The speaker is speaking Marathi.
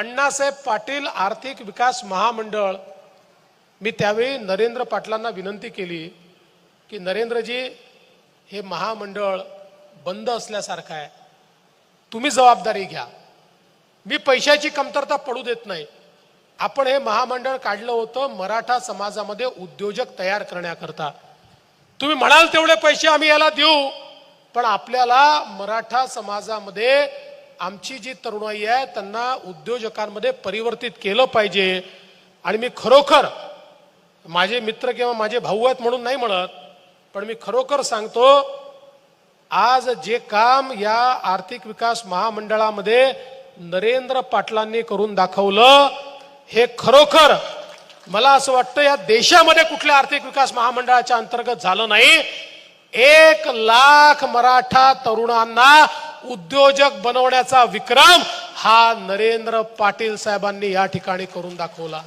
अण्णासाहेब पाटील आर्थिक विकास महामंडळ मी त्यावेळी नरेंद्र पाटलांना विनंती केली की नरेंद्रजी हे महामंडळ बंद असल्यासारखं आहे. तुम्ही जबाबदारी घ्या. मी पैशाची कमतरता पडू देत नाही. आपण हे महामंडळ काढलं होतं मराठा समाजामध्ये उद्योजक तयार करण्याकरता. तुम्ही म्हणाल तेवढे पैसे आम्ही याला देऊ पण आपल्याला मराठा समाजामध्ये आमची जी तरुणाई आहे त्यांना उद्योजकांमध्ये परिवर्तित केलं पाहिजे. आणि मी खरोखर माझे मित्र किंवा माझे भाऊ आहेत म्हणून नाही म्हणत पण मी खरोखर सांगतो आज जे काम या आर्थिक विकास महामंडळामध्ये नरेंद्र पाटलांनी करून दाखवलं हे खरोखर मला असं वाटतं या देशामध्ये कुठल्या आर्थिक विकास महामंडळाच्या अंतर्गत झालं नाही. एक लाख मराठा तरुणांना उद्योजक बनवण्याचा विक्रम हा नरेंद्र पाटील साहेबांनी या ठिकाणी करून दाखवला.